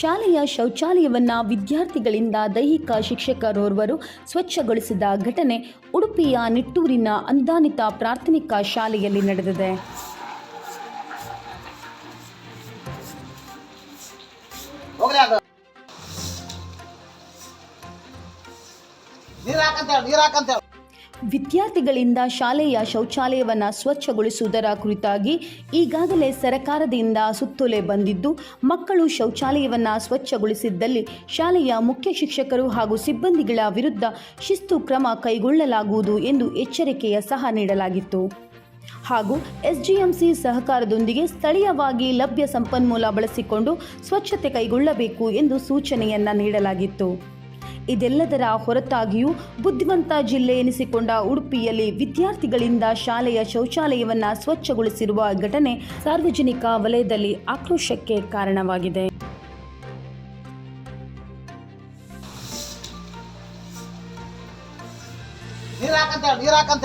ಶಾಲೆಯ ಶೌಚಾಲಯವನ್ನ ವಿದ್ಯಾರ್ಥಿಗಳಿಂದ ದೈಹಿಕ ಶಿಕ್ಷಕರೋರ್ವರು ಸ್ವಚ್ಛಗೊಳಿಸಿದ ಘಟನೆ ಉಡುಪಿಯ ನಿಟ್ಟೂರಿನ ಅನುದಾನಿತ ಪ್ರಾಥಮಿಕ ಶಾಲೆಯಲ್ಲಿ ನಡೆದಿದೆ. ನೀರಾಕಂತ ಅದು ವಿದ್ಯಾರ್ಥಿಗಳಿಂದ ಶಾಲೆಯ ಶೌಚಾಲಯವನ್ನು ಸ್ವಚ್ಛಗೊಳಿಸುವುದರ ಕುರಿತಾಗಿ ಈಗಾಗಲೇ ಸರಕಾರದಿಂದ ಸುತ್ತೋಲೆ ಬಂದಿದ್ದು, ಮಕ್ಕಳು ಶೌಚಾಲಯವನ್ನು ಸ್ವಚ್ಛಗೊಳಿಸಿದ್ದಲ್ಲಿ ಶಾಲೆಯ ಮುಖ್ಯ ಶಿಕ್ಷಕರು ಹಾಗೂ ಸಿಬ್ಬಂದಿಗಳ ವಿರುದ್ಧ ಶಿಸ್ತು ಕ್ರಮ ಕೈಗೊಳ್ಳಲಾಗುವುದು ಎಂದು ಎಚ್ಚರಿಕೆಯ ಸಹ ನೀಡಲಾಗಿತ್ತು. ಹಾಗೂ ಎಸ್ಜಿಎಂಸಿ ಸಹಕಾರದೊಂದಿಗೆ ಸ್ಥಳೀಯವಾಗಿ ಲಭ್ಯ ಸಂಪನ್ಮೂಲ ಬಳಸಿಕೊಂಡು ಸ್ವಚ್ಛತೆ ಕೈಗೊಳ್ಳಬೇಕು ಎಂದು ಸೂಚನೆಯನ್ನು ನೀಡಲಾಗಿತ್ತು. ಇದೆಲ್ಲದರ ಹೊರತಾಗಿಯೂ ಬುದ್ಧಿವಂತ ಜಿಲ್ಲೆ ಎನಿಸಿಕೊಂಡ ಉಡುಪಿಯಲ್ಲಿ ವಿದ್ಯಾರ್ಥಿಗಳಿಂದ ಶಾಲೆಯ ಶೌಚಾಲಯವನ್ನು ಸ್ವಚ್ಛಗೊಳಿಸಿರುವ ಘಟನೆ ಸಾರ್ವಜನಿಕ ವಲಯದಲ್ಲಿ ಆಕ್ರೋಶಕ್ಕೆ ಕಾರಣವಾಗಿದೆ. ನೀರಾಕಂತ ಹಾಕಂತ